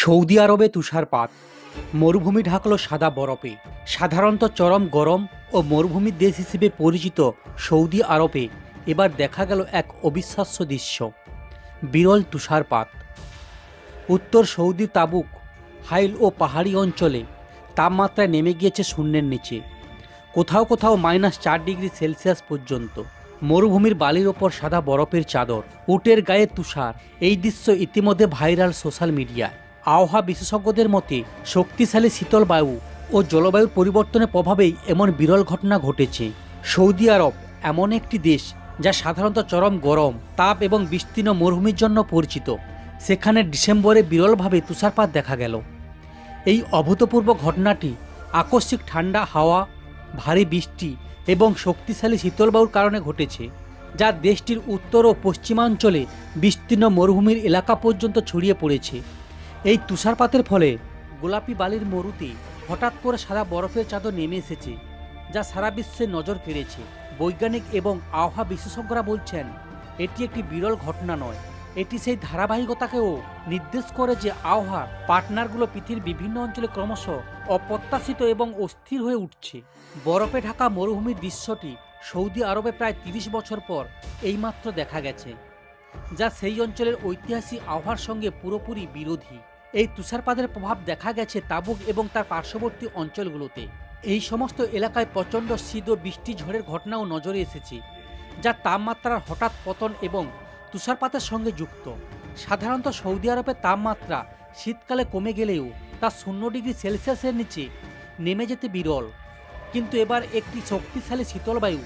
Saudi আরবে তুষারপাত। মরুভূমি ঢাকলো সাদা বরফে। সাধারণত চরম গরম ও মরুভূমির দেশ হিসেবে পরিচিত সৌদি আরবে এবার দেখা গেল এক অবিশ্বাস্য দৃশ্য। বিরল তুষারপাত। উত্তর সৌদি তাবুক, হাইল ও পাহাড়ি অঞ্চলে তাপমাত্রা নেমে গিয়েছে শূন্যের নিচে। কোথাও কোথাও মাইনাস চার ডিগ্রি সেলসিয়াস পর্যন্ত। মরুভূমির বালির ওপর সাদা বরফের চাদর, উটের গায়ে তুষার। এই দৃশ্য ইতিমধ্যে ভাইরাল সোশ্যাল মিডিয়ায়। আবহাওয়া বিশেষজ্ঞদের মতে, শক্তিশালী শীতল বায়ু ও জলবায়ুর পরিবর্তনের প্রভাবেই এমন বিরল ঘটনা ঘটেছে। সৌদি আরব এমন একটি দেশ যা সাধারণত চরম গরম, তাপ এবং বিস্তীর্ণ মরুভূমির জন্য পরিচিত। সেখানে ডিসেম্বরে বিরলভাবে তুষারপাত দেখা গেল। এই অভূতপূর্ব ঘটনাটি আকস্মিক ঠান্ডা, হাওয়া, ভারী বৃষ্টি এবং শক্তিশালী শীতলবায়ুর কারণে ঘটেছে, যা দেশটির উত্তর ও পশ্চিমাঞ্চলে বিস্তীর্ণ মরুভূমির এলাকা পর্যন্ত ছড়িয়ে পড়েছে। এই তুষারপাতের ফলে গোলাপি বালির মরুতে হঠাৎ করে সাদা বরফের চাদর নেমে এসেছে, যা সারা বিশ্বে নজর কেড়েছে বৈজ্ঞানিক এবং আবহাওয়া বিশেষজ্ঞরা বলছেন, এটি একটি বিরল ঘটনা নয়। এটি সেই ধারাবাহিকতাকেও নির্দেশ করে যে আবহাওয়ার পার্টনারগুলো পৃথিবীর বিভিন্ন অঞ্চলে ক্রমশ অপ্রত্যাশিত এবং অস্থির হয়ে উঠছে। বরফে ঢাকা মরুভূমির দৃশ্যটি সৌদি আরবে প্রায় তিরিশ বছর পর এইমাত্র দেখা গেছে, যা সেই অঞ্চলের ঐতিহাসিক আবহাওয়ার সঙ্গে পুরোপুরি বিরোধী। এই তুষারপাতের প্রভাব দেখা গেছে তাবুক এবং তার পার্শ্ববর্তী অঞ্চলগুলোতে। এই সমস্ত এলাকায় প্রচণ্ড শীত ও বৃষ্টি ঝড়ের ঘটনাও নজরে এসেছে, যা তাপমাত্রার হঠাৎ পতন এবং তুষারপাতের সঙ্গে যুক্ত। সাধারণত সৌদি আরবের তাপমাত্রা শীতকালে কমে গেলেও তা শূন্য ডিগ্রি সেলসিয়াসের নিচে নেমে যেতে বিরল। কিন্তু এবার একটি শক্তিশালী শীতল বায়ু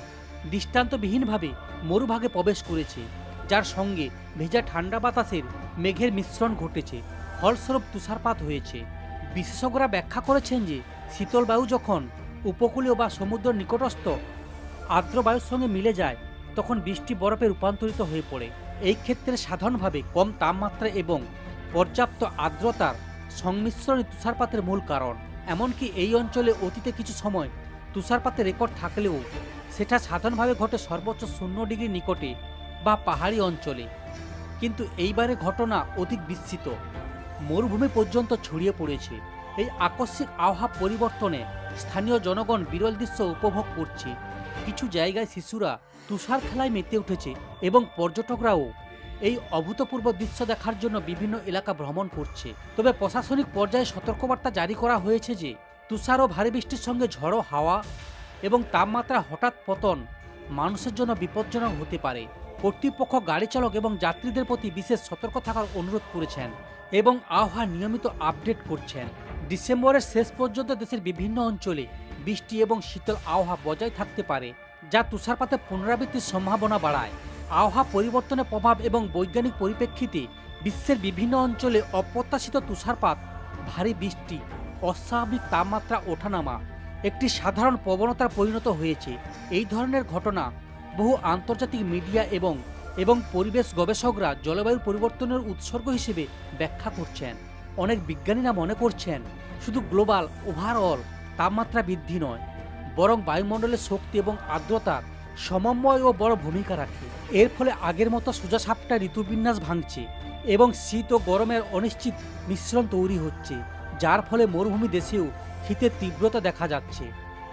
দৃষ্টান্তবিহীনভাবে মরুভাগে প্রবেশ করেছে, যার সঙ্গে ভেজা ঠান্ডা বাতাসের মেঘের মিশ্রণ ঘটেছে। ফলস্বরূপ তুষারপাত হয়েছে। বিশেষজ্ঞরা ব্যাখ্যা করেছেন যে, শীতল বায়ু যখন উপকূলীয় বা সমুদ্র নিকটস্থ আর্দ্র বায়ুর সঙ্গে মিলে যায়, তখন বৃষ্টি বরফে রূপান্তরিত হয়ে পড়ে। এই ক্ষেত্রে সাধারণভাবে কম তাপমাত্রা এবং পর্যাপ্ত আর্দ্রতার সংমিশ্রণই তুষারপাতের মূল কারণ। এমনকি এই অঞ্চলে অতীতে কিছু সময় তুষারপাতের রেকর্ড থাকলেও সেটা সাধারণভাবে ঘটে সর্বোচ্চ শূন্য ডিগ্রি নিকটে বা পাহাড়ি অঞ্চলে। কিন্তু এইবারে ঘটনা অধিক বিস্তৃত। মরুভূমি পর্যন্ত ছড়িয়ে পড়েছে। এই আকস্মিক আবহাওয়া পরিবর্তনে স্থানীয় জনগণ বিরল দৃশ্য উপভোগ করছে। কিছু জায়গায় শিশুরা তুষার খেলায় মেতে উঠেছে এবং পর্যটকরাও এই অভূতপূর্ব দৃশ্য দেখার জন্য বিভিন্ন এলাকা ভ্রমণ করছে। তবে প্রশাসনিক পর্যায়ে সতর্কবার্তা জারি করা হয়েছে যে, তুষার ও ভারী বৃষ্টির সঙ্গে ঝড়ো হাওয়া এবং তাপমাত্রা হঠাৎ পতন মানুষের জন্য বিপজ্জনক হতে পারে। কর্তৃপক্ষ গাড়ি চালক এবং যাত্রীদের প্রতি বিশেষ সতর্ক থাকার অনুরোধ করেছেন। এবং আবহাওয়া নিয়মিত আপডেট করছেন। ডিসেম্বরের শেষ পর্যন্ত দেশের বিভিন্ন অঞ্চলে বৃষ্টি এবং শীতল আবহাওয়া বজায় থাকতে পারে, যা তুষারপাতের পুনরাবৃত্তির সম্ভাবনা বাড়ায়। আবহাওয়া পরিবর্তনের প্রভাব এবং বৈজ্ঞানিক পরিপ্রেক্ষিতে বিশ্বের বিভিন্ন অঞ্চলে অপ্রত্যাশিত তুষারপাত, ভারী বৃষ্টি, অস্বাভাবিক তাপমাত্রা ওঠানামা একটি সাধারণ প্রবণতার পরিণত হয়েছে। এই ধরনের ঘটনা বহু আন্তর্জাতিক মিডিয়া এবং এবং পরিবেশ গবেষকরা জলবায়ু পরিবর্তনের উৎসর্গ হিসেবে ব্যাখ্যা করছেন। অনেক বিজ্ঞানীরা মনে করছেন, শুধু গ্লোবাল ওভারঅল তাপমাত্রা বৃদ্ধি নয়, বরং বায়ুমণ্ডলের শক্তি এবং আর্দ্রতার সমন্বয় ও বড় ভূমিকা রাখে। এর ফলে আগের মতো সোজা সাপটা ঋতুবিন্যাস ভাঙছে এবং শীত ও গরমের অনিশ্চিত মিশ্রণ তৈরি হচ্ছে, যার ফলে মরুভূমি দেশেও শীতের তীব্রতা দেখা যাচ্ছে।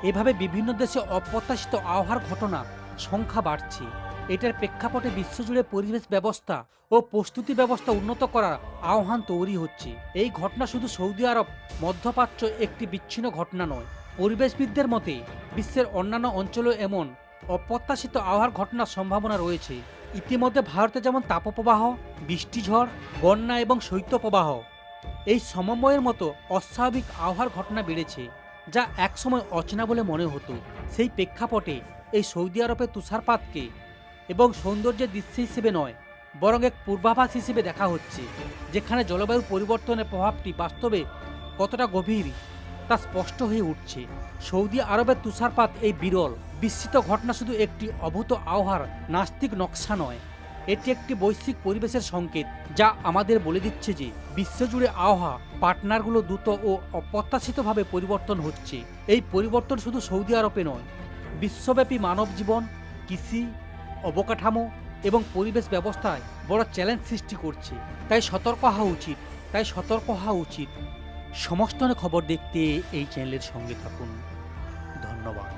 এভাবে বিভিন্ন দেশে অপ্রত্যাশিত আবহাওয়ার ঘটনা সংখ্যা বাড়ছে। এটার প্রেক্ষাপটে বিশ্বজুড়ে পরিবেশ ব্যবস্থা ও প্রস্তুতি ব্যবস্থা উন্নত করার আহ্বান তৈরি হচ্ছে। এই ঘটনা শুধু সৌদি আরব, মধ্যপ্রাচ্য একটি বিচ্ছিন্ন ঘটনা নয়। পরিবেশবিদদের মতে, বিশ্বের অন্যান্য অঞ্চলেও এমন অপ্রত্যাশিত আবহাওয়ার ঘটনার সম্ভাবনা রয়েছে। ইতিমধ্যে ভারতে যেমন তাপপ্রবাহ বৃষ্টিঝড় বন্যা এবং শৈত্যপ্রবাহ, এই সমন্বয়ের মতো অস্বাভাবিক আবহাওয়ার ঘটনা বেড়েছে, যা একসময় অচেনা বলে মনে হতো। সেই প্রেক্ষাপটে এই সৌদি আরবের তুষারপাতকে এবং সৌন্দর্যের দৃশ্য হিসেবে নয়, বরং এক পূর্বাভাস হিসেবে দেখা হচ্ছে, যেখানে জলবায়ু পরিবর্তনের প্রভাবটি বাস্তবে কতটা গভীর তা স্পষ্ট হয়ে উঠছে। সৌদি আরবের তুষারপাত এই বিরল, বিস্তৃত ঘটনা শুধু একটি অভূত আবহাওয়ার নাস্তিক নকশা নয়, এটি একটি বৈশ্বিক পরিবেশের সংকেত যা আমাদের বলে দিচ্ছে যে বিশ্বজুড়ে আবহাওয়া পার্টনারগুলো দ্রুত ও অপ্রত্যাশিতভাবে পরিবর্তন হচ্ছে। এই পরিবর্তন শুধু সৌদি আরবে নয়, বিশ্বব্যাপী মানব জীবন কৃষি অবকাঠামো এবং পরিবেশ ব্যবস্থায় বড় চ্যালেঞ্জ সৃষ্টি করছে। তাই সতর্ক হওয়া উচিত, তাই সতর্ক হওয়া উচিত। সমস্ত খবর দেখতে এই চ্যানেলের সঙ্গে থাকুন। ধন্যবাদ।